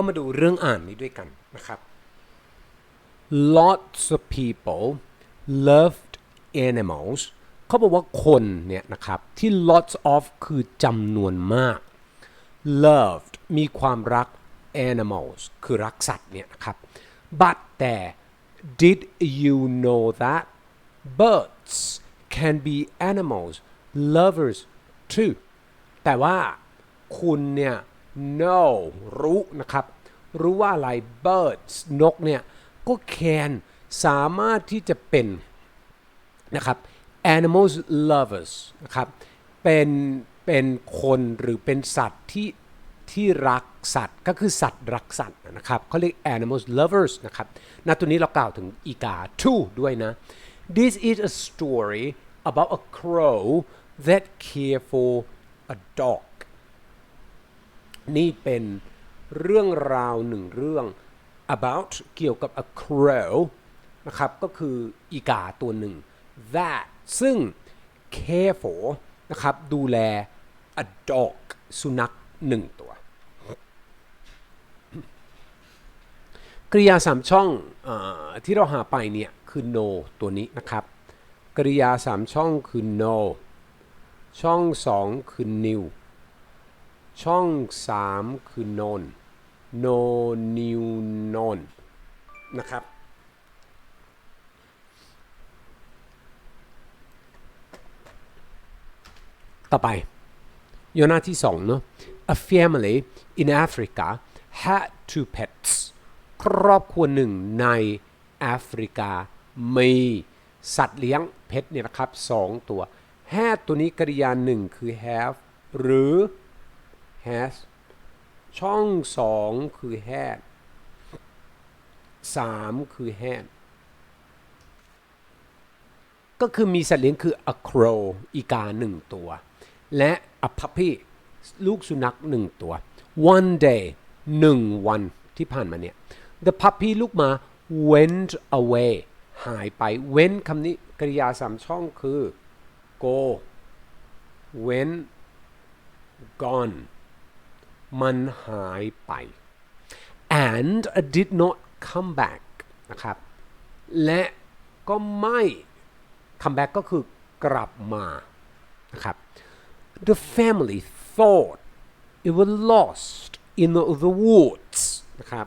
ก็มาดูเรื่องอ่านนี้ด้วยกันนะครับ lots of people loved animals เขาบอกว่าคนเนี่ยนะครับที่ lots of คือจำนวนมาก loved มีความรัก animals คือรักสัตว์เนี่ยนะครับ but แต่ did you know that birds can be animals lovers too แต่ว่าคุณเนี่ย know รู้นะครับ รู้ว่าอะไร birds นกเนี่ย ก็ can สามารถที่จะเป็นนะครับ animals lovers นะครับ เป็นเป็นคนหรือเป็นสัตว์ที่ที่รักสัตว์ก็คือสัตว์รักสัตว์นะครับเขาเรียก animals lovers นะครับณตัวนี้เรากล่าวถึงอีกา too ด้วยนะ this is a story about a crow that care for a dog นี่เป็นเรื่องราวหนึ่งเรื่อง about เกี่ยวกับ a crow นะครับก็คืออีกาตัวหนึ่ง that ซึ่ง care for นะครับดูแล a dog สุนัขหนึ่งตัว กริยาสามช่องอที่เราหาไปเนี่ยคือ no ตัวนี้นะครับ กริยาสามช่องคือ no ช่องสองคือ new ช่องสามคือ non no new non นะครับ ต่อไปโยหน้าที่สองเนาะ A family in Africa had two pets ครอบครัวหนึ่งในแอฟริกา มีสัตว์เลี้ยงเพชรเนี่ยนะครับสองตัว had ตัวนี้กริยาหนึ่งคือ have หรือ has ช่องสองคือ had สามคือ had ก็คือมีสัตว์เลี้ยงคือ a crow อีกาหนึ่งตัว และ a puppy ลูกสุนัขหนึ่งตัว one day หนึ่งวันที่ผ่านมาเนี่ย the puppy ลูกมา went away หายไป went คำนี้กริยาสามช่องคือ go went gone มันหายไป and did not come back นะครับ และก็ไม่ come back ก็คือกลับมา นะครับ the family thought it was lost in the, the woods นะครับ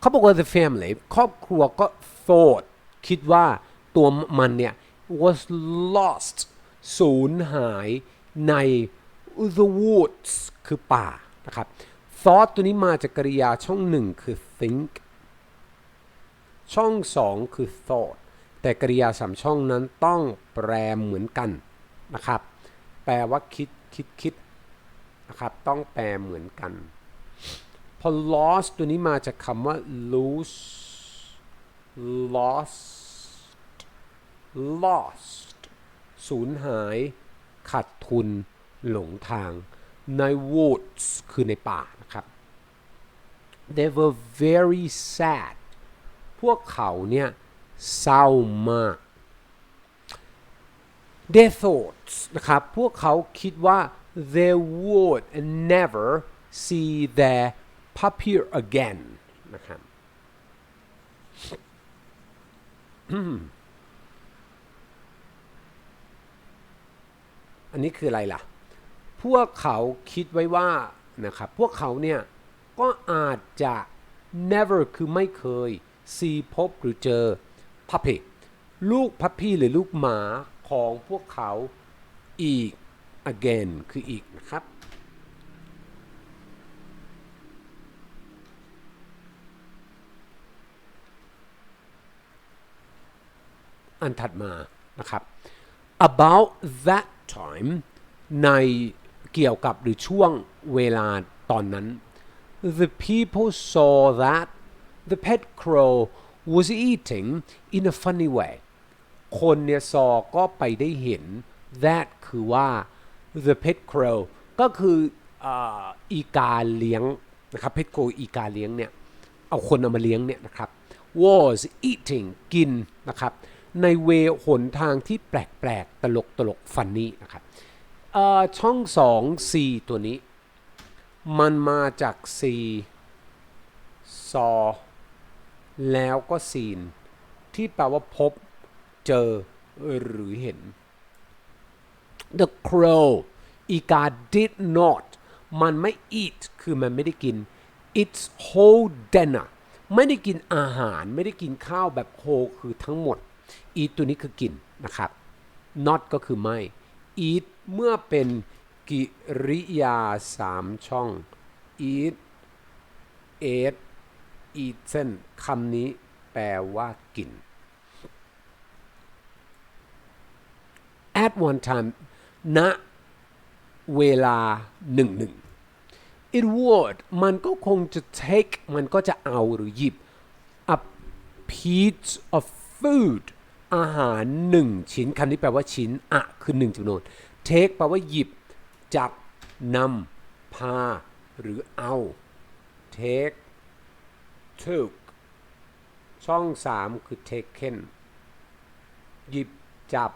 เขาบอกว่า the family ครอบครัวก็ thought คิดว่าตัวมันเนี่ย was lost สูญหายใน the woods คือป่านะครับ thought ตัวนี้มาจากกริยาช่องหนึ่งคือ think ช่องสองคือ thought แต่กริยาสามช่องนั้นต้องแปลเหมือนกันนะครับ แปลว่าคิดคิดคิดนะครับ ต้องแปลเหมือนกัน พอ lost ตัวนี้มาจากคำว่า lose lost lost สูญหายขาดทุนหลงทางใน woods คือในป่านะครับ they were very sad พวกเขาเนี่ยเศร้ามาก they thought นะครับ พวกเขาคิดว่า they would never see their puppy again นะครับ อันนี้คืออะไรล่ะ พวกเขาคิดไว้ว่านะครับ พวกเขาเนี่ยก็อาจจะ never คือไม่เคย see พบหรือเจอ puppy ลูก puppy หรือลูกหมาของพวกเขาอีก again คืออีกนะครับอันถัดมานะครับ about that time ในเกี่ยวกับหรือช่วงเวลาตอนนั้น the people saw that the pet crow was eating in a funny way คนเนี่ยซอก็ไปได้เห็น that คือว่า the pet crow ก็คืออีกาเลี้ยงนะครับ pet crow อีกาเลี้ยงเนี่ย เอาคนเอามาเลี้ยงเนี่ยนะครับ was eating กินนะครับ ในเวหนทางที่แปลกๆ ตลกตลกฟันนี่นะครับเอ่อช่องสอง C ตัวนี้ มันมาจาก C ซอแล้วก็ซีน ที่แปลว่าพบเจอหรือเห็น The crow อีกา did not มันไม่ eat คือมันไม่ได้กิน its whole dinner ไม่ได้กินอาหารไม่ได้กินข้าวแบบ whole คือทั้งหมด eat ตัวนี้คือกินนะครับ not ก็คือไม่ eat เมื่อเป็นกิริยาสามช่อง eat ate eaten คำนี้แปลว่ากิน at one time ณเวลาหนึ่งหนึ่ง it would มันก็คงจะ take มันก็จะเอาหรือหยิบ a piece of food อาหารหนึ่งชิ้นคำนี้แปลว่าชิ้นอะคือหนึ่งจำนวน take แปลว่าหยิบ จับนำพา หรือเอา take took ช่องสามคือ taken หยิบจับ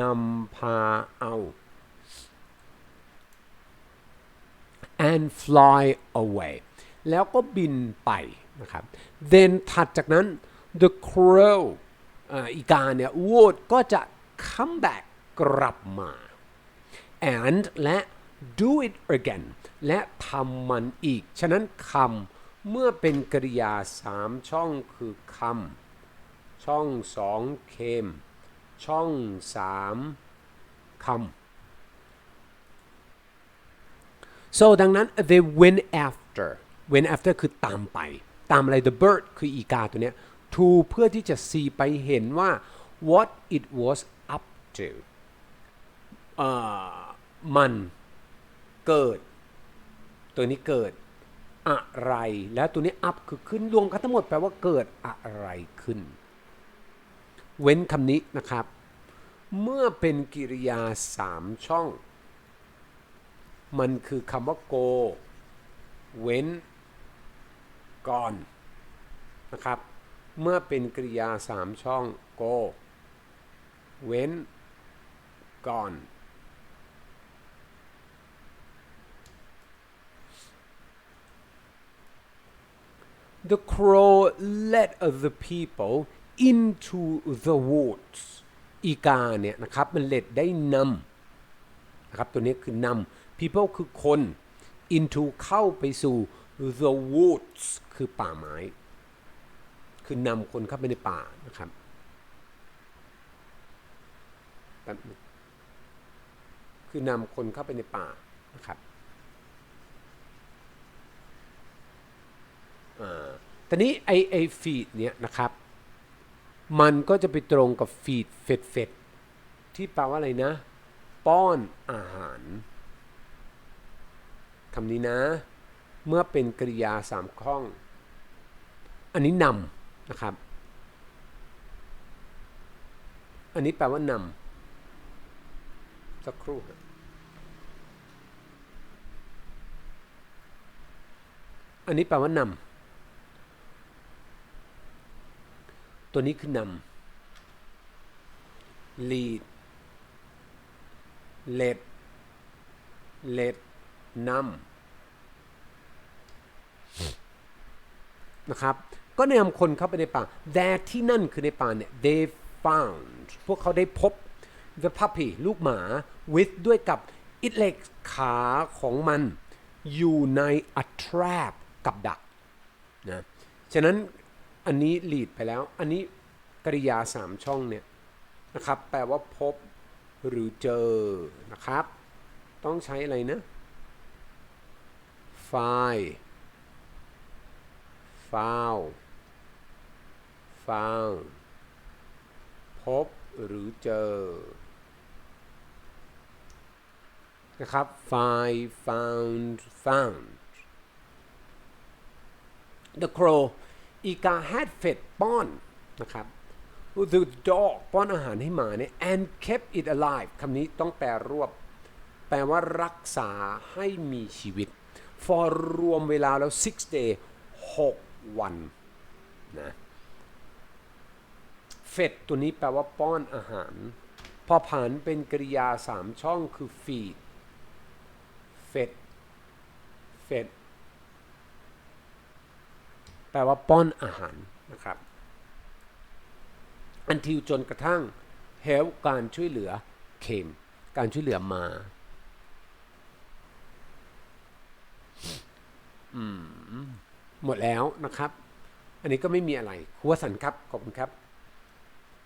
นำพาเอา and fly away แล้วก็บินไปนะครับ then ถัดจากนั้น the crow อีกาเนี่ย would ก็จะ come back กลับมา and และ do it again และทำมันอีก ฉะนั้นคำเมื่อเป็นกริยาสามช่องคือคำช่องสองเคมช่องสามคำ so ดังนั้น they went after went after คือตามไป ตามอะไร the bird คืออีกาตัวเนี้ย to เพื่อที่จะ see ไปเห็นว่า what it was up to มันเกิด ตัวนี้เกิดอะไร แล้วตัวนี้ up คือขึ้นรวมกันทั้งหมดแปลว่าเกิดอะไรขึ้น เว้นคำนี้นะครับ เมื่อเป็นกิริยาสามช่อง มันคือคำว่า go เว้น ก่อนนะครับ เมื่อเป็นกริยาสามช่อง go เว้น ก่อน The crow led the people into the woods อีกาเนี่ยนะครับ มัน led ได้นำนะครับ ตัวนี้คือนำ people คือคน into เข้าไปสู่ the woods คือป่าไม้ คือนำคนเข้าไปในป่านะครับแป๊บนึงคือนำคนเข้าไปในป่านะครับตอนนี้ไอไอฟีดเนี่ยนะครับ มันก็จะไปตรงกับฟีดเฟดเฟดที่แปลว่าอะไรนะ ป้อนอาหารคำนี้นะ เมื่อเป็นกริยาสามข้อง อันนี้นำ นะครับ อันนี้แปลว่านำสักครู่อันนี้แปลว่านำตัวนี้คือนำ lead led led นำนะครับ ก็นำคนเข้าไปในป่า that ที่นั่นคือในป่าเนี่ย they found พวกเขาได้พบ the puppy ลูกหมา with ด้วยกับ it legs ขาของมันอยู่ใน a trap กับดักนะฉะนั้นอันนี้ lead ไปแล้ว อันนี้กริยาสามช่องเนี่ยนะครับ แปลว่าพบหรือเจอนะครับ ต้องใช้อะไรนะ find found พบหรือเจอ นะครับ find found found the crow อีกา had fed ป้อนนะครับ the dog ป้อนอาหารให้หมาเนี่ย and kept it alive คำนี้ต้องแปลรวบ แปลว่ารักษาให้มีชีวิต for รวมเวลาแล้ว six day 6 วันนะ fed ตัวนี้แปลว่าป้อนอาหาร พอผันเป็นกริยาสามช่องคือ feed fed fed แปลว่าป้อนอาหารนะครับ until จนกระทั่ง help การช่วยเหลือ came การช่วยเหลือมา หมดแล้วนะครับ อันนี้ก็ไม่มีอะไรครัวสันครับ ขอบคุณครับ